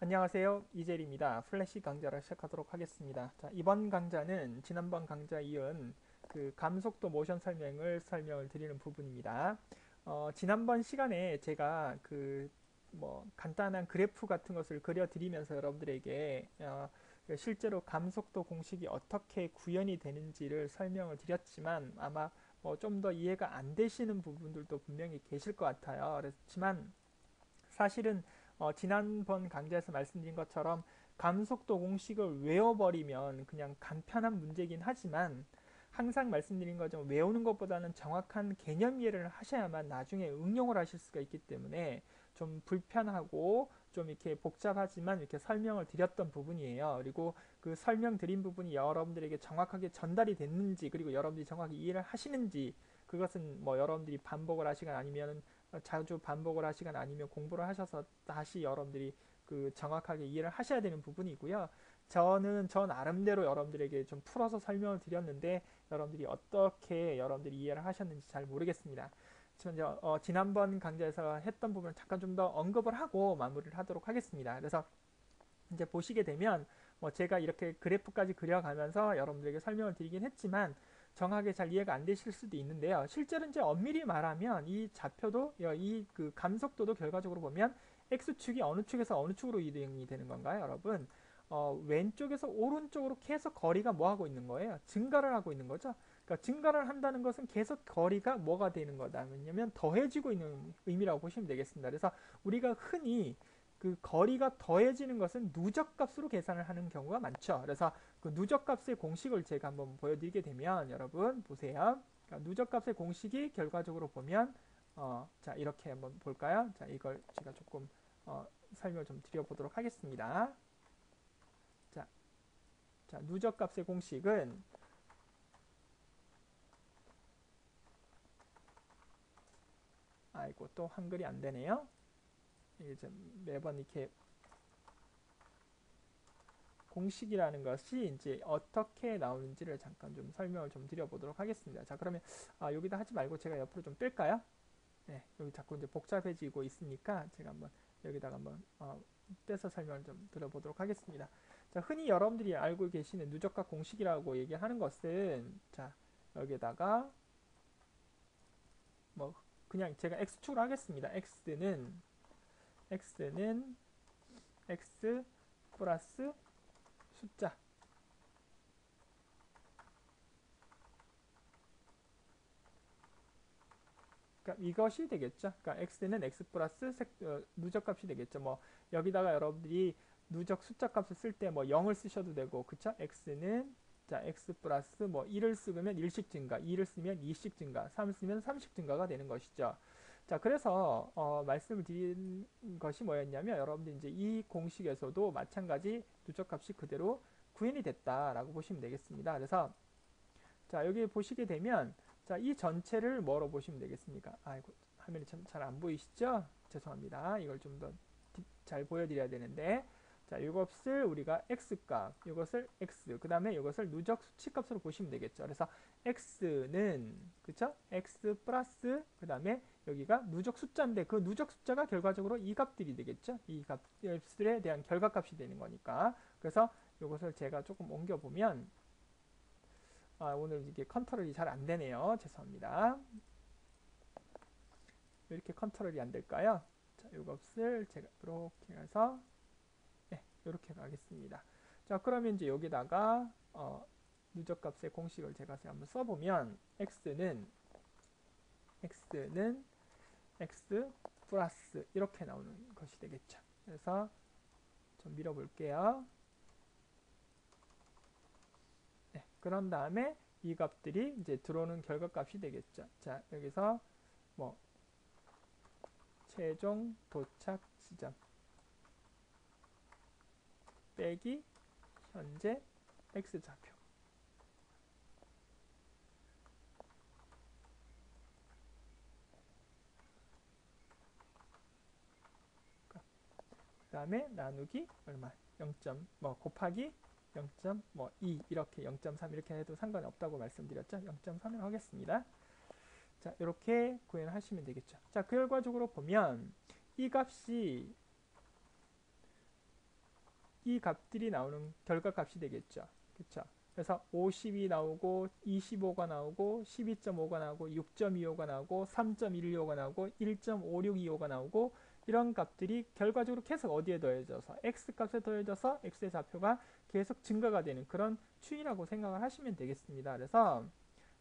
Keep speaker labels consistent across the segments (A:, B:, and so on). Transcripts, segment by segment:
A: 안녕하세요. 이젤입니다. 플래시 강좌를 시작하도록 하겠습니다. 자, 이번 강좌는 지난번 강좌 이은 그 감속도 모션 설명을 설명을 드리는 부분입니다. 어, 지난번 시간에 제가 그 뭐 간단한 그래프 같은 것을 그려 드리면서 여러분들에게 어, 실제로 감속도 공식이 어떻게 구현이 되는지를 설명을 드렸지만 아마 뭐 좀 더 이해가 안 되시는 부분들도 분명히 계실 것 같아요. 그렇지만 사실은 어, 지난번 강좌에서 말씀드린 것처럼 감속도 공식을 외워버리면 그냥 간편한 문제긴 하지만 항상 말씀드린 것처럼 외우는 것보다는 정확한 개념 이해를 하셔야만 나중에 응용을 하실 수가 있기 때문에 좀 불편하고 좀 이렇게 복잡하지만 이렇게 설명을 드렸던 부분이에요. 그리고 그 설명 드린 부분이 여러분들에게 정확하게 전달이 됐는지 그리고 여러분들이 정확히 이해를 하시는지 그것은 뭐 여러분들이 반복을 하시거나 아니면 자주 반복을 하시거나 아니면 공부를 하셔서 다시 여러분들이 그 정확하게 이해를 하셔야 되는 부분이고요. 저는 저 나름대로 여러분들에게 좀 풀어서 설명을 드렸는데 여러분들이 어떻게 여러분들이 이해를 하셨는지 잘 모르겠습니다. 저 어, 지난번 강좌에서 했던 부분을 잠깐 좀 더 언급을 하고 마무리를 하도록 하겠습니다. 그래서 이제 보시게 되면 뭐 제가 이렇게 그래프까지 그려가면서 여러분들에게 설명을 드리긴 했지만 정확하게 잘 이해가 안 되실 수도 있는데요. 실제로 이제 엄밀히 말하면 이 좌표도 이 그 감속도도 결과적으로 보면 x축이 어느 축에서 어느 축으로 이동이 되는 건가요, 여러분? 어, 왼쪽에서 오른쪽으로 계속 거리가 뭐 하고 있는 거예요? 증가를 하고 있는 거죠. 그러니까 증가를 한다는 것은 계속 거리가 뭐가 되는 거다. 왜냐면 더해지고 있는 의미라고 보시면 되겠습니다. 그래서 우리가 흔히 그 거리가 더해지는 것은 누적값으로 계산을 하는 경우가 많죠. 그래서 그 누적값의 공식을 제가 한번 보여드리게 되면 여러분 보세요. 그러니까 누적값의 공식이 결과적으로 보면 어, 자 이렇게 한번 볼까요? 자 이걸 제가 조금 어, 설명을 좀 드려보도록 하겠습니다. 자, 자 누적값의 공식은 아이고 또 한글이 안 되네요. 이제 매번 이렇게 공식이라는 것이 이제 어떻게 나오는지를 잠깐 좀 설명을 좀 드려보도록 하겠습니다. 자, 그러면 아, 여기다 하지 말고 제가 옆으로 좀 뺄까요? 네, 여기 자꾸 이제 복잡해지고 있으니까 제가 한번 여기다가 한번 어, 떼서 설명을 좀 들어보도록 하겠습니다. 자, 흔히 여러분들이 알고 계시는 누적값 공식이라고 얘기하는 것은 자, 여기다가 뭐 그냥 제가 x축으로 하겠습니다. x는 x는 x 플러스 숫자 그러니까 이것이 되겠죠. 그러니까 x는 x 플러스 색, 어, 누적값이 되겠죠. 뭐 여기다가 여러분들이 누적 숫자 값을 쓸 때 뭐 0을 쓰셔도 되고 그쵸? x는 자 x 플러스 뭐 1을 쓰면 1씩 증가, 2를 쓰면 2씩 증가, 3을 쓰면 3씩 증가가 되는 것이죠. 자, 그래서 어, 말씀을 드린 것이 뭐였냐면 여러분들 이제 이 공식에서도 마찬가지 누적값이 그대로 구현이 됐다라고 보시면 되겠습니다. 그래서 자, 여기 보시게 되면 자, 이 전체를 뭐로 보시면 되겠습니까? 아이고, 화면이 참 잘 안 보이시죠? 죄송합니다. 이걸 좀 더 잘 보여드려야 되는데 자, 이것을 우리가 x값, 이것을 x, 그 다음에 이것을 누적 수치값으로 보시면 되겠죠. 그래서 x는 그쵸? x 플러스 그 다음에 여기가 누적 숫자인데 그 누적 숫자가 결과적으로 이 값들이 되겠죠. 이 값들에 대한 결과값이 되는 거니까. 그래서 이것을 제가 조금 옮겨보면 아, 오늘 이게 컨트롤이 잘 안 되네요. 죄송합니다. 왜 이렇게 컨트롤이 안 될까요? 자, 이것을 제가 이렇게 해서 네, 이렇게 가겠습니다. 자, 그러면 이제 여기다가 어, 누적 값의 공식을 제가 한번 써보면 x는 x는 x 플러스 이렇게 나오는 것이 되겠죠. 그래서 좀 밀어볼게요. 네, 그런 다음에 이 값들이 이제 들어오는 결과값이 되겠죠. 자, 여기서 뭐 최종 도착 지점 빼기 현재 x좌표 다음에 나누기 얼마 0. 뭐 곱하기 0.2뭐 이렇게 0.3 이렇게 해도 상관이 없다고 말씀드렸죠. 0.3을 하겠습니다. 자 이렇게 구현하시면 을 되겠죠. 자 그 결과적으로 보면 이 값이 이 값들이 나오는 결과 값이 되겠죠. 그렇죠? 그래서 50이 나오고 25가 나오고 12.5가 나오고 6.25가 나오고 3.125가 나오고 1.5625가 나오고 이런 값들이 결과적으로 계속 어디에 더해져서 x 값에 더해져서 x의 좌표가 계속 증가가 되는 그런 추이라고 생각을 하시면 되겠습니다. 그래서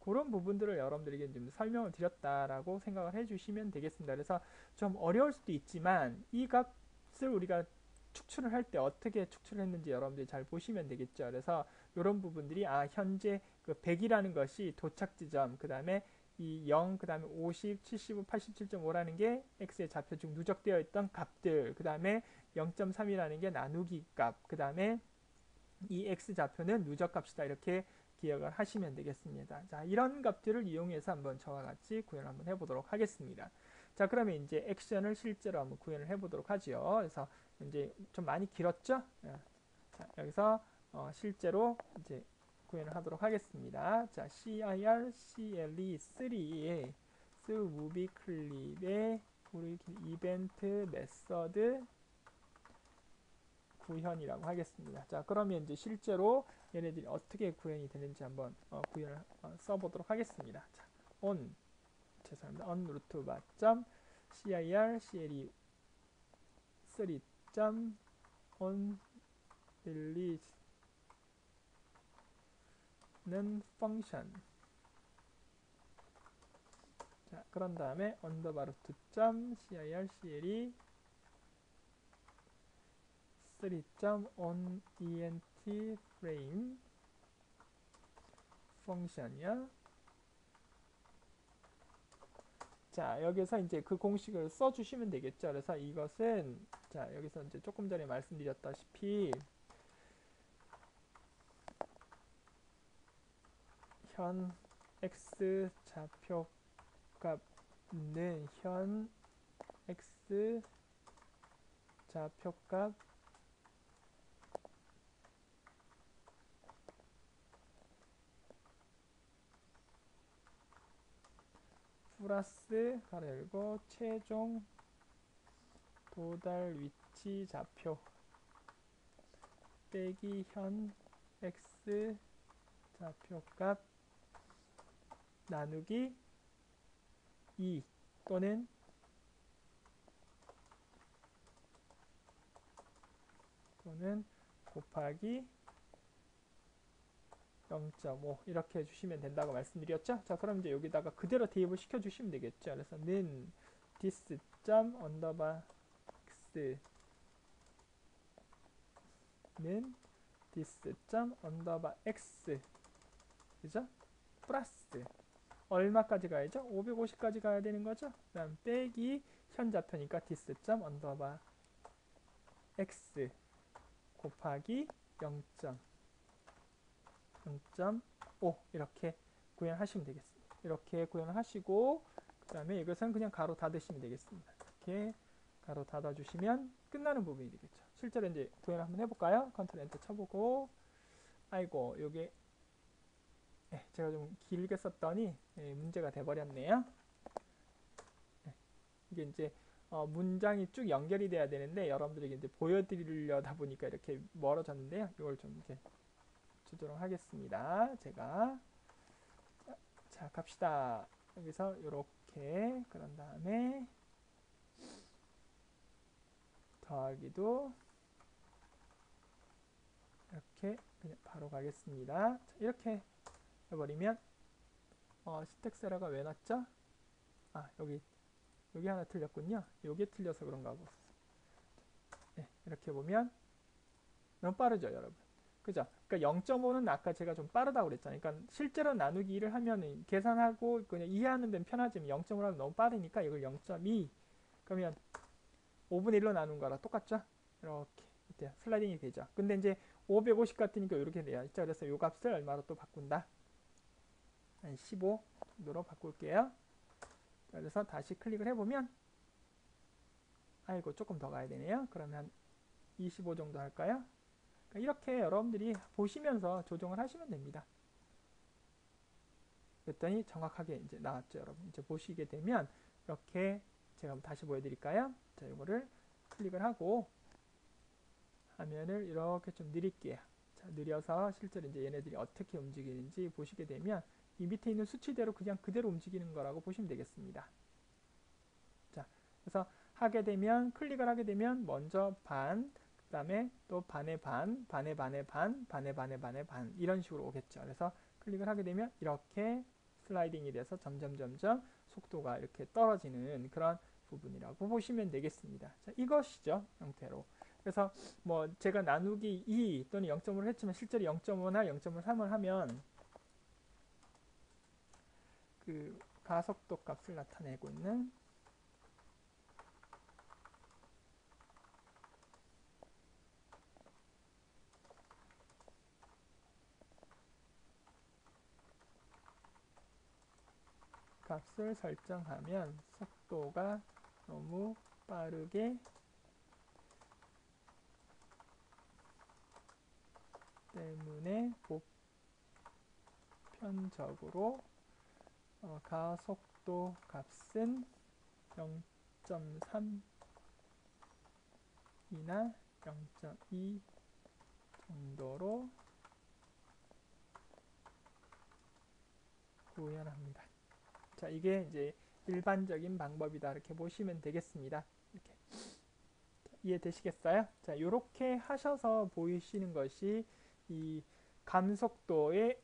A: 그런 부분들을 여러분들에게 좀 설명을 드렸다라고 생각을 해주시면 되겠습니다. 그래서 좀 어려울 수도 있지만 이 값을 우리가 축출을 할 때 어떻게 축출을 했는지 여러분들이 잘 보시면 되겠죠. 그래서 이런 부분들이 아 현재 그 100이라는 것이 도착 지점 그 다음에 이 0, 그 다음에 50, 75, 87.5라는 게 x의 좌표 중 누적되어 있던 값들 그 다음에 0.3이라는 게 나누기 값 그 다음에 이 x 좌표는 누적 값이다 이렇게 기억을 하시면 되겠습니다. 자 이런 값들을 이용해서 한번 저와 같이 구현을 한번 해보도록 하겠습니다. 자 그러면 이제 액션을 실제로 한번 구현을 해보도록 하죠. 그래서 이제 좀 많이 길었죠? 예. 자, 여기서 어, 실제로 이제 구현을 하도록 하겠습니다. 자, CIR, CLE 3에 스 무비 클립에 우리 이벤트 메서드 구현이라고 하겠습니다. 자, 그러면 이제 실제로 얘네들이 어떻게 구현이 되는지 한번 어, 구현을 어, 써보도록 하겠습니다. 자, on 죄송합니다. on 루트 바점 CIR, CLE 3점 on release 는 펑션 자 그런 다음에 언더바르 투점 cir cl이 3.on ent frame 펑션이야. 자 여기서 이제 그 공식을 써주시면 되겠죠. 그래서 이것은 자 여기서 이제 조금 전에 말씀드렸다시피 현 x 좌표 값은 현 x 좌표 값 플러스 가로 열고 최종 도달 위치 좌표 빼기 현 x 좌표 값 나누기 2 또는 또는 곱하기 0.5 이렇게 해주시면 된다고 말씀드렸죠. 자 그럼 이제 여기다가 그대로 대입을 시켜주시면 되겠죠. 그래서 는 this 점 언더바 x 는 this 점 언더바 x 그죠? 플러스 얼마까지 가야죠? 550까지 가야 되는 거죠? 그 다음 빼기 현 좌표니까 디스 점 언더바 x 곱하기 0. 0.5 이렇게 구현하시면 되겠습니다. 이렇게 구현하시고 그 다음에 이것은 그냥 가로 닫으시면 되겠습니다. 이렇게 가로 닫아주시면 끝나는 부분이 되겠죠. 실제로 이제 구현 한번 해볼까요? 컨트롤 엔터 쳐보고 아이고 네, 제가 좀 길게 썼더니 네, 문제가 돼버렸네요. 네, 이게 이제 어, 문장이 쭉 연결이 돼야 되는데 여러분들에게 이제 보여드리려다 보니까 이렇게 멀어졌는데요. 이걸 좀 이렇게 주도록 하겠습니다. 제가 자 갑시다. 여기서 이렇게 그런 다음에 더하기도 이렇게 그냥 바로 가겠습니다. 자, 이렇게 해버리면 어, 시텍세라가 왜 났죠? 아 여기 여기 하나 틀렸군요. 여기 틀려서 그런가 보다. 네, 이렇게 보면 너무 빠르죠, 여러분. 그죠? 그러니까 0.5는 아까 제가 좀 빠르다고 그랬잖아요. 그러니까 실제로 나누기 1을 하면 계산하고 그냥 이해하는 데는 편하지만 0.5로 하면 너무 빠르니까 이걸 0.2 그러면 5분의 1로 나눈 거랑 똑같죠? 이렇게 이때 슬라이딩이 되죠. 근데 이제 550 같으니까 이렇게 돼요. 자, 그래서 이 값을 얼마로 또 바꾼다? 한 15 정도로 바꿀게요. 그래서 다시 클릭을 해보면 아이고 조금 더 가야 되네요. 그러면 25 정도 할까요? 그러니까 이렇게 여러분들이 보시면서 조정을 하시면 됩니다. 그랬더니 정확하게 이제 나왔죠, 여러분. 이제 보시게 되면 이렇게 제가 다시 보여드릴까요? 자, 이거를 클릭을 하고 화면을 이렇게 좀 느릴게요. 자, 느려서 실제로 이제 얘네들이 어떻게 움직이는지 보시게 되면 이 밑에 있는 수치대로 그냥 그대로 움직이는 거라고 보시면 되겠습니다. 자, 그래서 하게 되면 클릭을 하게 되면 먼저 반, 그 다음에 또 반의 반, 반의 반의 반, 반의 반의 반의 반 이런 식으로 오겠죠. 그래서 클릭을 하게 되면 이렇게 슬라이딩이 돼서 점점 점점 속도가 이렇게 떨어지는 그런 부분이라고 보시면 되겠습니다. 자, 이것이죠. 형태로. 그래서 뭐 제가 나누기 2 또는 0.5를 했지만 실제로 0.5나 0.3을 하면 그 가속도 값을 나타내고 있는 값을 설정하면 속도가 너무 빠르게 때문에 보편적으로 어, 가속도 값은 0.3이나 0.2 정도로 구현합니다. 자, 이게 이제 일반적인 방법이다. 이렇게 보시면 되겠습니다. 이렇게. 이해되시겠어요? 자, 이렇게 하셔서 보이시는 것이 이 감속도의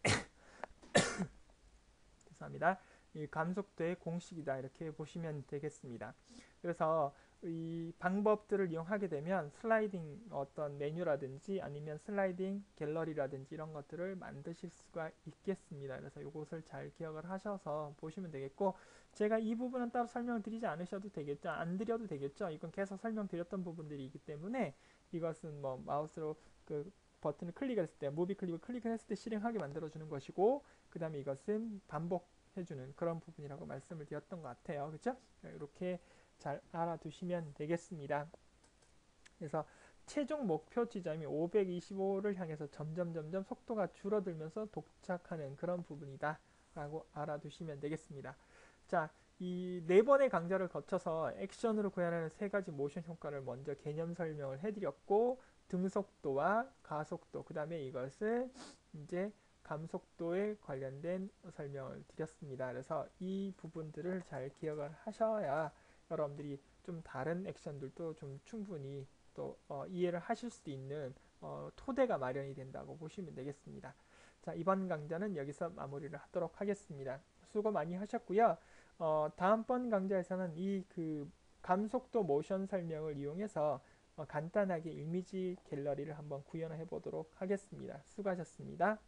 A: 죄송합니다. 이 감속도의 공식이다. 이렇게 보시면 되겠습니다. 그래서 이 방법들을 이용하게 되면 슬라이딩 어떤 메뉴라든지 아니면 슬라이딩 갤러리라든지 이런 것들을 만드실 수가 있겠습니다. 그래서 이것을 잘 기억을 하셔서 보시면 되겠고 제가 이 부분은 따로 설명을 드리지 않으셔도 되겠죠. 안 드려도 되겠죠. 이건 계속 설명드렸던 부분들이기 때문에 이것은 뭐 마우스로 그 버튼을 클릭했을 때 무비 클릭을 클릭했을 때 실행하게 만들어주는 것이고 그 다음에 이것은 반복해주는 그런 부분이라고 말씀을 드렸던 것 같아요. 그렇죠? 이렇게 잘 알아두시면 되겠습니다. 그래서 최종 목표 지점이 525를 향해서 점점 점점 속도가 줄어들면서 도착하는 그런 부분이다 라고 알아두시면 되겠습니다. 자, 이 네 번의 강좌를 거쳐서 액션으로 구현하는 세 가지 모션 효과를 먼저 개념 설명을 해드렸고 등속도와 가속도, 그 다음에 이것을 이제 감속도에 관련된 설명을 드렸습니다. 그래서 이 부분들을 잘 기억을 하셔야 여러분들이 좀 다른 액션들도 좀 충분히 또 어, 이해를 하실 수 있는 어, 토대가 마련이 된다고 보시면 되겠습니다. 자, 이번 강좌는 여기서 마무리를 하도록 하겠습니다. 수고 많이 하셨고요. 어, 다음번 강좌에서는 이 그 감속도 모션 설명을 이용해서 어, 간단하게 이미지 갤러리를 한번 구현해 보도록 하겠습니다. 수고하셨습니다.